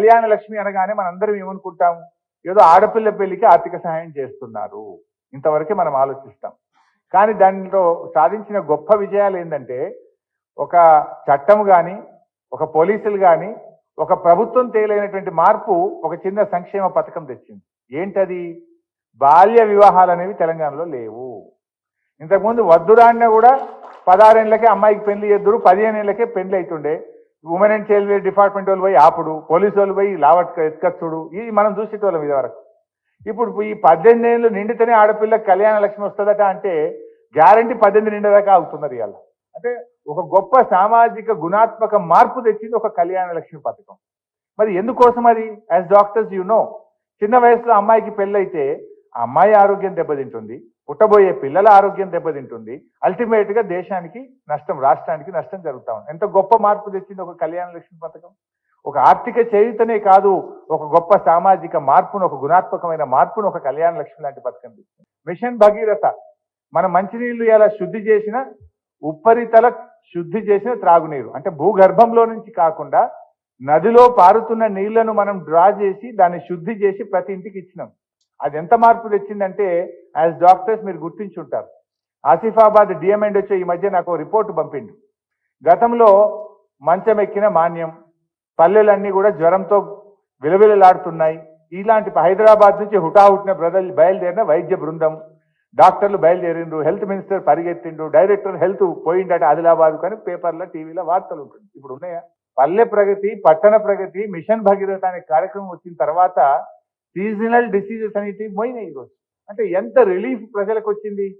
కళ్యాణ లక్ష్మి అనగానే మనందరం ఏమనుకుంటాం ఏదో ఆడపిల్ల పెళ్ళికి ఆర్థిక సహాయం చేస్తున్నారు. ఇంతవరకే మనం ఆలోచిస్తాం. కానీ దానిలో సాధించిన గొప్ప విజయాలు ఏంటంటే ఒక చట్టం కానీ ఒక పోలీసులు కానీ ఒక ప్రభుత్వం తేలైనటువంటి మార్పు ఒక చిన్న సంక్షేమ పథకం తెచ్చింది. ఏంటది? బాల్య వివాహాలు అనేవి తెలంగాణలో లేవు. ఇంతకుముందు వద్దురాన్న కూడా పదహారేళ్ళకే అమ్మాయికి పెళ్ళి చేద్దరు పదిహేను ఏళ్ళకే పెళ్ళి అవుతుండే ఉమెన్ అండ్ చైల్డ్ డిపార్ట్మెంట్ వాళ్ళు పోయి ఆపుడు పోలీసు వాళ్ళు పోయి లావట్ ఎత్కచ్చుడు ఇది మనం చూసేటోళ్ళం ఇది వరకు. ఇప్పుడు ఈ పద్దెనిమిది ఏళ్ళు నిండితేనే ఆడపిల్లకి కళ్యాణ లక్ష్మి వస్తుందట అంటే గ్యారంటీ పద్దెనిమిది నిండేదాకా అవుతున్నది ఇవాళ. అంటే ఒక గొప్ప సామాజిక గుణాత్మక మార్పు తెచ్చింది ఒక కళ్యాణ లక్ష్మి పథకం. మరి ఎందుకోసం అది? యాజ్ డాక్టర్స్ యు నో చిన్న వయసులో అమ్మాయికి పెళ్ళైతే ఆ అమ్మాయి ఆరోగ్యం దెబ్బతింటుంది పుట్టబోయే పిల్లల ఆరోగ్యం దెబ్బతింటుంది. అల్టిమేట్గా దేశానికి నష్టం రాష్ట్రానికి నష్టం జరుగుతా ఉంది. ఎంత గొప్ప మార్పు తెచ్చింది ఒక కళ్యాణ లక్ష్మి పథకం? ఒక ఆర్థిక చరితనే కాదు ఒక గొప్ప సామాజిక మార్పును ఒక గుణాత్మకమైన మార్పును ఒక కళ్యాణ లక్ష్మి లాంటి పథకం తెచ్చింది. మిషన్ భగీరథ మన మంచినీళ్ళు ఎలా శుద్ధి చేసిన ఉపరితల శుద్ధి చేసిన త్రాగునీరు. అంటే భూగర్భంలో నుంచి కాకుండా నదిలో పారుతున్న నీళ్ళను మనం డ్రా చేసి దాన్ని శుద్ధి చేసి ప్రతి ఇంటికి ఇచ్చినాం. అది ఎంత మార్పు తెచ్చిందంటే యాజ్ డాక్టర్స్ మీరు గుర్తించుంటారు. ఆసిఫాబాద్ డిఎంఎండ్ వచ్చే ఈ మధ్య నాకు రిపోర్ట్ పంపిండు. గతంలో మంచం ఎక్కిన మాన్యం పల్లెలన్నీ కూడా జ్వరంతో విలవిలలాడుతున్నాయి. ఇలాంటి హైదరాబాద్ నుంచి హుటాహుటిన బ్రదల్ బయలుదేరిన వైద్య బృందం డాక్టర్లు బయలుదేరిండ్రు హెల్త్ మినిస్టర్ పరిగెత్తిండు డైరెక్టర్ హెల్త్ పోయిండట ఆదిలాబాద్ కానీ పేపర్లో టీవీలో వార్తలు ఉంటుంది ఇప్పుడు ఉన్నాయా? పల్లె ప్రగతి పట్టణ ప్రగతి మిషన్ భగీరథ అనే కార్యక్రమం వచ్చిన తర్వాత సీజనల్ డిసీజెస్ అనేటివి పోయినాయి ఈరోజు అంటే ఎంత రిలీఫ్ ప్రజలకు వచ్చింది?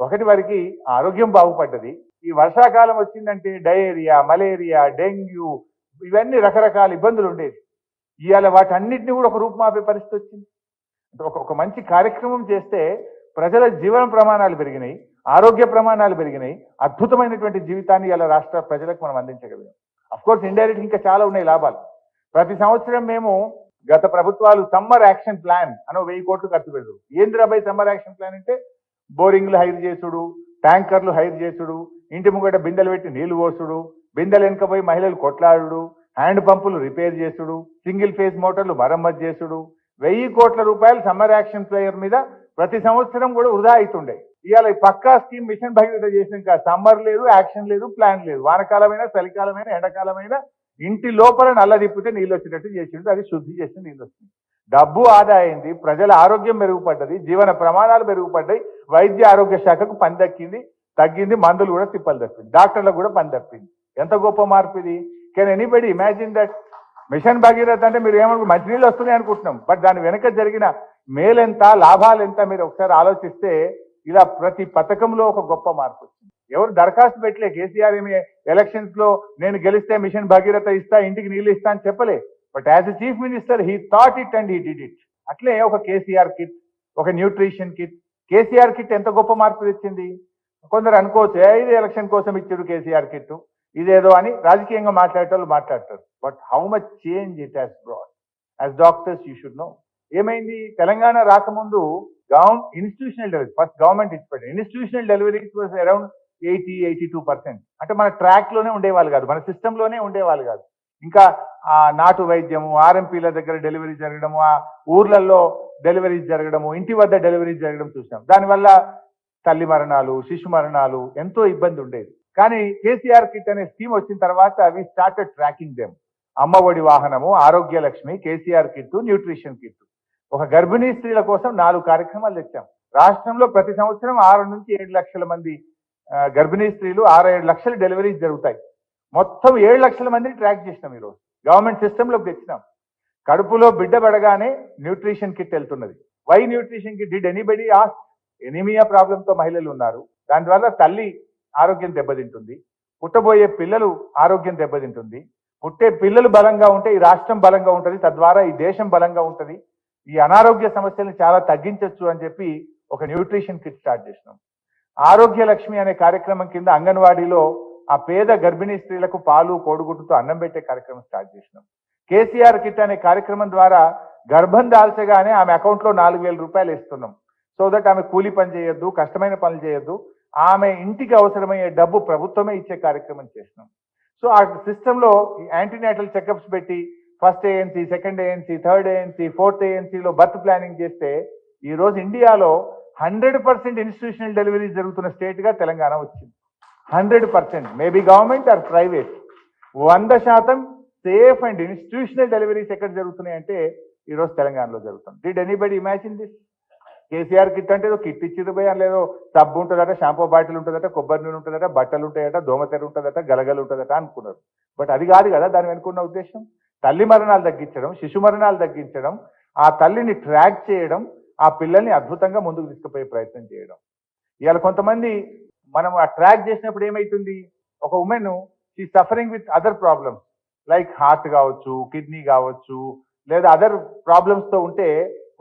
ఒకటి వారికి ఆరోగ్యం బాగుపడ్డది. ఈ వర్షాకాలం వచ్చిందంటే డయేరియా మలేరియా డెంగ్యూ ఇవన్నీ రకరకాల ఇబ్బందులు ఉండేవి. ఇవాళ వాటన్నిటిని కూడా ఒక రూపుమాపే పరిస్థితి వచ్చింది. ఒక ఒక మంచి కార్యక్రమం చేస్తే ప్రజల జీవన ప్రమాణాలు పెరిగినాయి ఆరోగ్య ప్రమాణాలు పెరిగినాయి. అద్భుతమైనటువంటి జీవితాన్ని ఇలా రాష్ట్ర ప్రజలకు మనం అందించగలిగాం. అఫ్కోర్స్ ఇండైరెక్ట్ ఇంకా చాలా ఉన్నాయి లాభాలు. ప్రతి సంవత్సరం మేము గత ప్రభుత్వాలు సమ్మర్ యాక్షన్ ప్లాన్ అని వెయ్యి కోట్లు ఖర్చు పెడతారు ఏంద్రాబాయ్ సమ్మర్ యాక్షన్ ప్లాన్ అంటే బోరింగ్లు హైర్ చేసుడు ట్యాంకర్లు హైర్ చేసుడు ఇంటి ముంగట బిందెలు పెట్టి నీళ్ళు పోసుడు బిందెలు వెనుకపోయి మహిళలు కొట్లాడుడు హ్యాండ్ పంపులు రిపేర్ చేసుడు సింగిల్ ఫేజ్ మోటార్లు మరమ్మతు చేసుడు. వెయ్యి కోట్ల రూపాయలు సమ్మర్ యాక్షన్ ప్లేయర్ మీద ప్రతి సంవత్సరం కూడా వృధా అవుతుండే. ఇవాళ పక్కా స్కీమ్ మిషన్ భగీరథ చేసినాక సమ్మర్ లేదు యాక్షన్ లేదు ప్లాన్ లేదు. వానకాలమైన చలికాలమైన ఎండాకాలమైన ఇంటి లోపల నల్లదిప్పితే నీళ్ళు వచ్చినట్టు చేసిండు అది శుద్ధి చేసి నీళ్ళు వచ్చింది డబ్బు ఆదా అయింది ప్రజల ఆరోగ్యం మెరుగుపడ్డది జీవన ప్రమాణాలు మెరుగుపడ్డాయి వైద్య ఆరోగ్య శాఖకు పని దక్కింది తగ్గింది మందులు కూడా తిప్పలు తప్పింది డాక్టర్లకు కూడా పని తప్పింది. ఎంత గొప్ప మార్పు ఇది. Can anybody imagine that mission Bhagiratha అంటే మీరు ఏమనుకో మంచినీళ్ళు వస్తున్నాయి అనుకుంటున్నాం. బట్ దాని వెనక జరిగిన మేలెంత లాభాలు ఎంత మీరు ఒకసారి ఆలోచిస్తే ఇలా ప్రతి పథకంలో ఒక గొప్ప మార్పు వచ్చింది. ఎవరు దరఖాస్తు పెట్టలే కేసీఆర్ ఏమి ఎలక్షన్స్లో నేను గెలిస్తే మిషన్ భగీరథ ఇస్తా ఇంటికి నీళ్ళు ఇస్తా అని చెప్పలే. But as a chief minister he thought it and he did it అట్లే ఒక కేసీఆర్ కిట్ ఒక న్యూట్రిషన్ కిట్. కేసీఆర్ కిట్ ఎంత గొప్ప మార్పు తెచ్చింది? కొందరు అనుకోవచ్చు ఇది ఎలక్షన్ కోసం ఇచ్చారు కేసీఆర్ కిట్. ఇదేదో అని రాజకీయంగా మాట్లాడేటోళ్ళు మాట్లాడతారు. But how much change it has brought as doctors you should know ఏమైంది? తెలంగాణ రాకముందు government institutional delivery first government ఇచ్చిపెట్టింది. Institutional deliveries was around eighty eighty two percent. అంటే మన ట్రాక్లోనే ఉండేవాళ్ళు కాదు మన సిస్టమ్లోనే ఉండేవాళ్ళు కాదు. ఇంకా ఆ నాటు వైద్యము ఆర్ఎంపీల దగ్గర డెలివరీ జరగడము ఆ ఊర్లలో డెలివరీస్ జరగడము ఇంటి వద్ద డెలివరీస్ జరగడం చూసాం. దానివల్ల తల్లి మరణాలు శిశు మరణాలు ఎంతో ఇబ్బంది ఉండేది. కానీ కేసీఆర్ కిట్ అనే స్కీమ్ వచ్చిన తర్వాత అవి స్టార్టెడ్ ట్రాకింగ్ దెమ్. అమ్మఒడి వాహనము Arogya Lakshmi KCR kit nutrition kit. ఒక గర్భిణీ స్త్రీల కోసం నాలుగు కార్యక్రమాలు తెచ్చాం. రాష్ట్రంలో ప్రతి సంవత్సరం ఆరు నుంచి ఏడు లక్షల మంది గర్భిణీ స్త్రీలు ఆరు ఏడు లక్షలు డెలివరీస్ జరుగుతాయి. మొత్తం ఏడు లక్షల మందిని ట్రాక్ చేసినాం ఈరోజు. గవర్నమెంట్ సిస్టంలోకి తెచ్చినాం. కడుపులో బిడ్డ పడగానే nutrition kit వెళ్తున్నది. Why nutrition kit? Did anybody ఆ ఎనిమియా ప్రాబ్లంతో మహిళలు ఉన్నారు. దానివల్ల తల్లి ఆరోగ్యం దెబ్బతింటుంది. పుట్టబోయే పిల్లలు ఆరోగ్యం దెబ్బతింటుంది. పుట్టే పిల్లలు బలంగా ఉంటే ఈ రాష్ట్రం బలంగా ఉంటుంది. తద్వారా ఈ దేశం బలంగా ఉంటుంది. ఈ అనారోగ్య సమస్యలను చాలా తగ్గించవచ్చు అని చెప్పి ఒక న్యూట్రిషన్ కిట్ స్టార్ట్ చేసినాం. ఆరోగ్య లక్ష్మి అనే కార్యక్రమం కింద అంగన్వాడీలో ఆ పేద గర్భిణీ స్త్రీలకు పాలు కోడిగుడ్డుతో అన్నం పెట్టే కార్యక్రమం స్టార్ట్ చేసినాం. కేసీఆర్ కిట్ అనే కార్యక్రమం ద్వారా గర్భం దాల్చగానే ఆమె అకౌంట్లో నాలుగు వేల రూపాయలు ఇస్తున్నాం సో దట్ ఆమె కూలి పని చేయొద్దు కష్టమైన పనులు చేయొద్దు. ఆమె ఇంటికి అవసరమయ్యే డబ్బు ప్రభుత్వమే ఇచ్చే కార్యక్రమం చేసినాం. సో ఆ సిస్టంలో యాంటీనేటల్ చెకప్స్ పెట్టి first ANC second ANC third ANC fourth ఏఎన్సీలో birth planning చేస్తే ఈ రోజు ఇండియాలో హండ్రెడ్ పర్సెంట్ ఇన్స్టిట్యూషనల్ డెలివరీ జరుగుతున్న స్టేట్గా తెలంగాణ వచ్చింది. Hundred percent. Maybe government or private. వంద శాతం సేఫ్ అండ్ ఇన్స్టిట్యూషనల్ డెలివరీస్ ఎక్కడ జరుగుతున్నాయి అంటే ఈరోజు తెలంగాణలో జరుగుతుంది. Did anybody imagine this KCR kit అంటే ఏదో కిట్ ఇచ్చింది పోయి లేదో సబ్బు ఉంటుందట షాంపూ బాటిల్ ఉంటుందట కొబ్బరి నూనె ఉంటుందట బట్టలు ఉంటాయట దోమతెర ఉంటుందట గలగలు ఉంటుందట అనుకున్నారు. బట్ అది కాదు కదా దాని వెనుకున్న ఉద్దేశం? తల్లి మరణాలు తగ్గించడం శిశు మరణాలు తగ్గించడం ఆ తల్లిని ట్రాక్ చేయడం ఆ పిల్లల్ని అద్భుతంగా ముందుకు తీసుకుపోయే ప్రయత్నం చేయడం. ఇవాళ కొంతమంది మనం ఆ ట్రాక్ చేసినప్పుడు ఏమైతుంది? ఒక women she suffering with other problems like heart కావచ్చు కిడ్నీ కావచ్చు లేదా అదర్ ప్రాబ్లమ్స్తో ఉంటే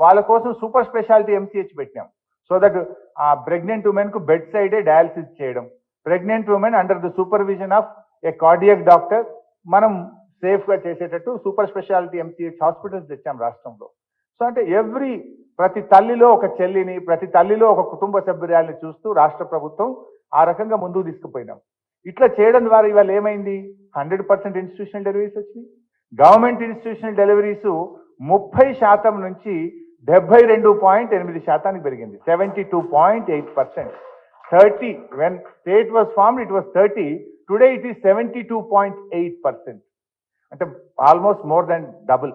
వాళ్ళ కోసం సూపర్ స్పెషాలిటీ ఎంసీహెచ్ పెట్టాం సో దట్ ఆ ప్రెగ్నెంట్ ఉమెన్కు బెడ్ సైడే డయాలసిస్ చేయడం. Pregnant women under the supervision of a cardiac doctor మనం సేఫ్గా చేసేటట్టు సూపర్ స్పెషాలిటీ ఎంసీహెచ్ హాస్పిటల్స్ తెచ్చాం రాష్ట్రంలో. సో అంటే ఎవ్రీ ప్రతి తల్లిలో ఒక చెల్లిని ప్రతి తల్లిలో ఒక కుటుంబ సభ్యురాల్ని చూస్తూ రాష్ట్ర ప్రభుత్వం ఆ రకంగా ముందుకు తీసుకుపోయినాం. ఇట్లా చేయడం ద్వారా ఇవాళ ఏమైంది? హండ్రెడ్ పర్సెంట్ ఇన్స్టిట్యూషనల్ డెలివరీస్ వచ్చినాయి. గవర్నమెంట్ ఇన్స్టిట్యూషనల్ డెలివరీస్ ముప్పై శాతం నుంచి డెబ్బై రెండు పాయింట్ ఎనిమిది శాతానికి పెరిగింది. Seventy two point eight percent thirty when state was formed it was thirty today it is seventy two point eight percent అంటే ఆల్మోస్ట్ మోర్ దాన్ డబుల్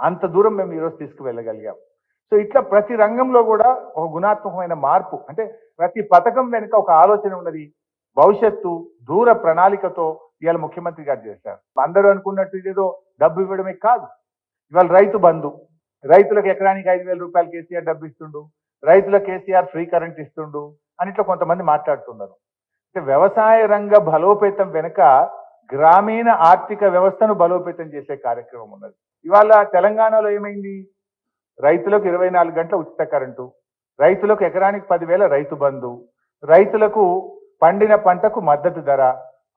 అంత దూరం మేము ఈరోజు తీసుకువెళ్ళగలిగాం. సో ఇట్లా ప్రతి రంగంలో కూడా ఒక గుణాత్మకమైన మార్పు అంటే ప్రతి పథకం వెనుక ఒక ఆలోచన ఉన్నది. భవిష్యత్తు దూర ప్రణాళికతో ఇవాళ ముఖ్యమంత్రి గారు చేశారు. అందరూ అనుకున్నట్టు ఇదేదో డబ్బు ఇవ్వడమే కాదు. ఇవాళ రైతు బంధు. రైతులకు ఎకరానికి ఐదు వేల రూపాయలు కేసీఆర్ డబ్బు ఇస్తుండు. రైతుల కేసీఆర్ ఫ్రీ కరెంట్ ఇస్తుండు అని ఇట్లా కొంతమంది మాట్లాడుతున్నారు. అంటే వ్యవసాయ రంగ బలోపేతం వెనుక గ్రామీణ ఆర్థిక వ్యవస్థను బలోపేతం చేసే కార్యక్రమం ఉన్నది. ఇవాళ తెలంగాణలో ఏమైంది? రైతులకు ఇరవై నాలుగు గంటల ఉచిత కరెంటు రైతులకు ఎకరానికి పదివేల రైతు బంధు రైతులకు పండిన పంటకు మద్దతు ధర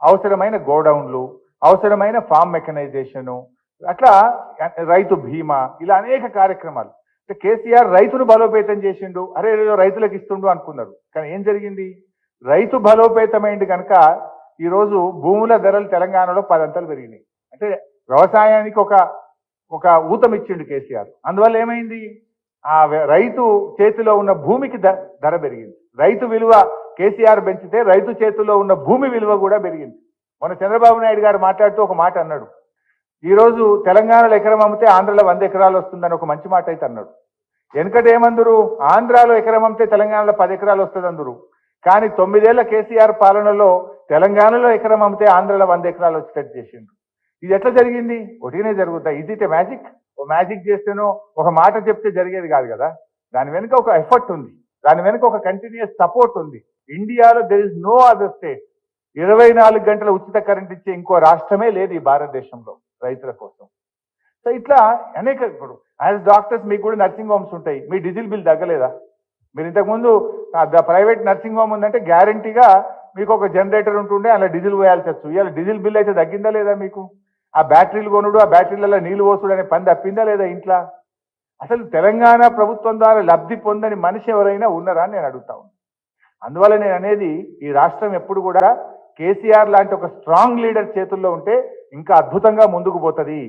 అవసరమైన గోడౌన్లు అవసరమైన ఫామ్ మెకనైజేషను అట్లా రైతు బీమా ఇలా అనేక కార్యక్రమాలు. అంటే కేసీఆర్ రైతును బలోపేతం చేసిండు అరే రైతులకు ఇస్తుండు అనుకున్నారు. కానీ ఏం జరిగింది? రైతు బలోపేతమైంది కనుక ఈరోజు భూముల ధరలు తెలంగాణలో పదంతలు పెరిగినాయి. అంటే వ్యవసాయానికి ఒక ఒక ఊతం ఇచ్చిండు కేసీఆర్. అందువల్ల ఏమైంది? ఆ రైతు చేతిలో ఉన్న భూమికి ధర పెరిగింది. రైతు విలువ కేసీఆర్ పెంచితే రైతు చేతిలో ఉన్న భూమి విలువ కూడా పెరిగింది. మన చంద్రబాబు నాయుడు గారు మాట్లాడుతూ ఒక మాట అన్నాడు. ఈ రోజు తెలంగాణలో ఎకరం అమ్మితే ఆంధ్రలో వంద ఎకరాలు వస్తుందని ఒక మంచి మాట అయితే అన్నాడు. వెనుకట ఏమందరు? ఆంధ్రాలో ఎకరం అమ్మితే తెలంగాణలో పది ఎకరాలు వస్తుంది అందరు. కానీ తొమ్మిదేళ్ళ కేసీఆర్ పాలనలో తెలంగాణలో ఎకరం అమ్మితే ఆంధ్రలో వంద ఎకరాలు వచ్చేటట్టు చేసిండు. ఇది ఎట్లా జరిగింది? ఒకటినే జరుగుతాయి ఇది మ్యాజిక్ ఓ మ్యాజిక్ చేస్తేనో ఒక మాట చెప్తే జరిగేది కాదు కదా? దాని వెనుక ఒక ఎఫర్ట్ ఉంది. దాని వెనుక ఒక కంటిన్యూస్ సపోర్ట్ ఉంది. ఇండియాలో there is no other state ఇరవై నాలుగు గంటల ఉచిత కరెంట్ ఇచ్చే ఇంకో రాష్ట్రమే లేదు ఈ భారతదేశంలో రైతుల కోసం. సో ఇట్లా అనేక ఇప్పుడు యాజ్ డాక్టర్స్ మీకు కూడా నర్సింగ్ హోమ్స్ ఉంటాయి. మీ డీజిల్ బిల్ తగ్గలేదా? మీరు ఇంతకుముందు ప్రైవేట్ నర్సింగ్ హోమ్ ఉందంటే గ్యారంటీగా మీకు ఒక జనరేటర్ ఉంటుండే అలా డీజిల్ పోయాల్సి వచ్చు ఇలా డీజిల్ బిల్ అయితే తగ్గిందా లేదా మీకు? ఆ బ్యాటరీలు కొనుడు ఆ బ్యాటరీలలో నీళ్ళు పోసుడు అనే పని తప్పిందా లేదా ఇంట్లో? అసలు తెలంగాణ ప్రభుత్వం ద్వారా లబ్ధి పొందని మనిషి ఎవరైనా ఉన్నారా అని నేను అడుగుతా అందువల్ల నేను అనేది ఈ రాష్ట్రం ఎప్పుడు కూడా కేసీఆర్ లాంటి ఒక స్ట్రాంగ్ లీడర్ చేతుల్లో ఉంటే ఇంకా అద్భుతంగా ముందుకు పోతుంది.